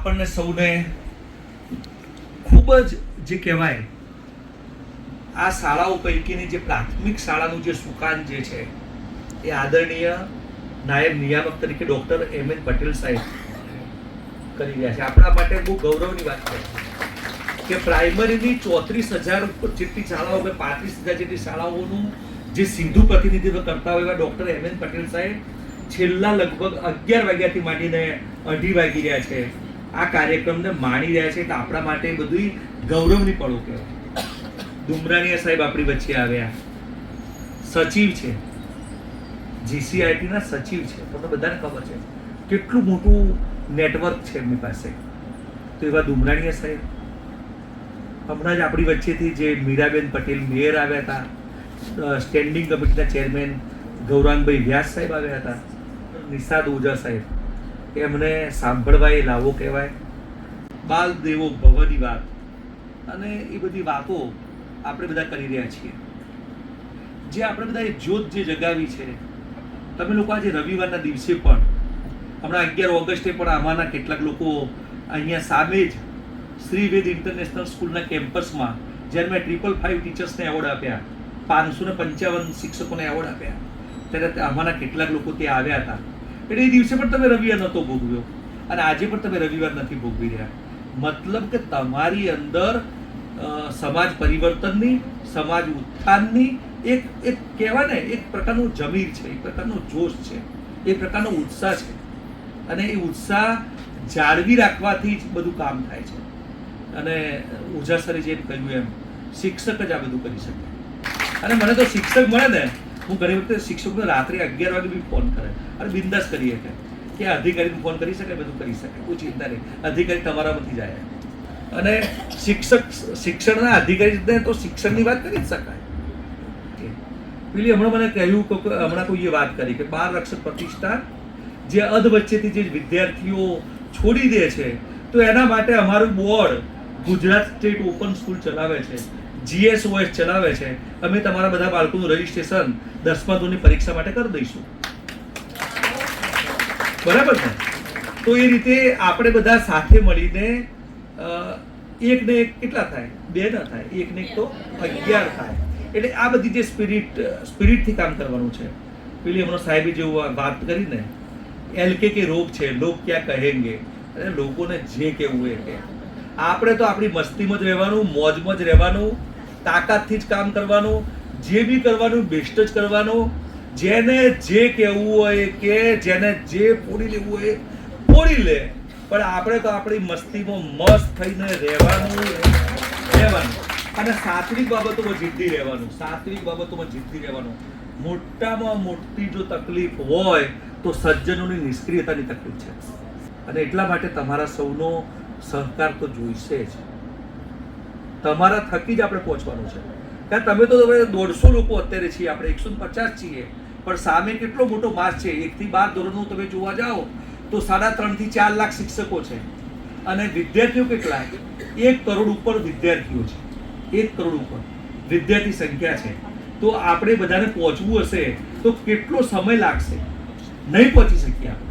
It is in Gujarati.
આપણને સૌને ખૂબ જ જે કહેવાય, આ શાળાઓ પૈકીની જે પ્રાથમિક શાળાનું જે સુકાન જે છે, એ આદરણીય નાયબ નિયામક તરીકે ડૉક્ટર એમ એન પટેલ સાહેબ કરી રહ્યા છે. આપણા માટે બહુ ગૌરવની વાત છે કે પ્રાઇમરીની ચોત્રીસ હજાર જેટલી શાળાઓ કે પાંત્રીસ હજાર જેટલી શાળાઓનું જે સીધું પ્રતિનિધિત્વ કરતા હોય એવા ડૉક્ટર એમ એન પટેલ સાહેબ છેલ્લા લગભગ અગિયાર વાગ્યાથી માંડીને અઢી વાગી રહ્યા છે. આ કાર્યક્રમને માણી રહ્યા છે તો આપણા માટે બધું ગૌરવની પળો કહેવાય ડુમરાણીયા સાહેબ આપણી વચ્ચે આવ્યા. સચિવ છે. જીસીઆઈટીના સચિવ છે. તમને બધાને ખબર છે. કેટલું મોટું નેટવર્ક છે એમની પાસે. તો એવા ડુમરાણીયા સાહેબ, હમણાં જ આપણી વચ્ચેથી જે મીરાબેન પટેલ મેયર આવ્યા હતા સ્ટેન્ડિંગ કમિટીના ચેરમેન ગૌરાંગભાઈ વ્યાસ સાહેબ આવ્યા હતા નિષાદ ઓઝા સાહેબ. એમને સાંભળવા એ લાવો કહેવાય. બાલ દેવો ભવની વાત. અને એ બધી વાતો આપણે બધા કરી રહ્યા છીએ. જે આપણે બધા એ જ્યોત જે જગાવી છે, તમે લોકો આજે રવિવારના દિવસે પણ, હમણાં અગિયાર ઓગસ્ટે પણ આમાંના કેટલાક લોકો અહીંયા સામે જ શ્રીવેદ ઇન્ટરનેશનલ સ્કૂલના કેમ્પસમાં, જ્યારે મેં ટ્રિપલ ફાઇવ ટીચર્સને એવોર્ડ આપ્યા, પાંચસો ને પંચાવન શિક્ષકોને એવોર્ડ આપ્યા, ત્યારે આમાંના કેટલાક લોકો ત્યાં આવ્યા હતા. એટલે એ દિવસે પણ તમે રવિવાર નહોતો ભોગવ્યો. અને આજે પણ તમે રવિવાર નથી ભોગવી રહ્યા. મતલબ કે તમારી અંદર સમાજ પરિવર્તનની, સમાજ ઉત્થાનની એક એક કહેવાય ને, એક પ્રકારનું જમીર છે, એક પ્રકારનો જોશ છે, એ પ્રકારનો ઉત્સાહ છે. અને એ ઉત્સાહ જાળવી રાખવાથી જ બધું કામ થાય છે. અને ઉજાસરે સરે જેમ કહ્યું એમ, શિક્ષક જ આ બધું કરી શકે. અને મને તો શિક્ષક મળે ને હું ઘણી વખતે શિક્ષકને રાત્રે અગિયાર વાગે બી ફોન કરે. અને બિંદાસ કરી શકે કે અધિકારીને ફોન કરી શકે, બધું કરી શકે. કોઈ ચિંતા નહીં. અધિકારી તમારામાંથી જાય. અને શિક્ષક, શિક્ષણના અધિકારી તો શિક્ષણની વાત કરી જ શકાય. પેલી હમણાં મને કહ્યું કે હમણાં કોઈએ વાત કરી કે બાળ રક્ષક પ્રતિષ્ઠાન જે અધ વચ્ચેથી જે વિદ્યાર્થીઓ છોડી દે છે, તો એના માટે અમારું board Gujarat state open school ચલાવે છે. જીએસઓએસ ચલાવે છે, અમે તમારા બધા બાળકોનું રજીસ્ટ્રેશન દસમા ધોરણની પરીક્ષા માટે કરી દઈશું. બરાબર ને? તો એ રીતે આપણે બધા સાથે મળીને એક ને એક કેટલા થાય? બે ના થાય. એક ને એક તો અગિયાર થાય. એટલે આ બધી જે સ્પિરિટ સ્પિરિટથી કામ કરવાનું છે. પેલી હમણાં સાહેબે જેવું વાત કરીને એલકે એલ કે કે રોગ છે, લોક ક્યાં કહેંગે? અને લોકોને જે કહેવું એ કે આપણે તો આપણી મસ્તીમાં જ રહેવાનું, મોજમાં જ રહેવાનું તાકાતથી જ કામ કરવાનું, જે બી કરવાનું બેસ્ટ જ કરવાનું. જેને જે કહેવું હોય કે જેને જે પોડી લેવું હોય, ફોડી લે. પણ આપણે તો આપણી મસ્તીમાં મસ્ત થઈને રહેવાનું રહેવાનું. અને સાત્વિક બાબતોમાં જિદ્દી રહેવાનું, સાત્વિક બાબતોમાં જિદ્દી રહેવાનું. મોટામાં મોટી જો તકલીફ હોય, તો સજ્જનોની નિષ્ક્રિયતાની તકલીફ છે. અને એટલા માટે તમારા સૌનો સહકાર તો જોઈશે જ. તમારા થકી જ આપણે પહોંચવાનું છે. કારણ તમે તો તમે દોઢસો લોકો અત્યારે છીએ, આપણે એકસો પચાસ છીએ. પણ સામે કેટલો મોટો માસ છે? એકથી બાર ધોરણનું તમે જોવા જાઓ, તો સાડા ત્રણથી ચાર લાખ શિક્ષકો છે. અને વિદ્યાર્થીઓ કેટલા? એક કરોડ ઉપર વિદ્યાર્થીઓ છે. એક કરોડ ઉપર. વિદ્યાર્થી સંખ્યા છે. તો આપણે બધાને પહોંચવું હશે, તો કેટલો સમય લાગશે? નહીં પહોંચી શકીએ આપણે.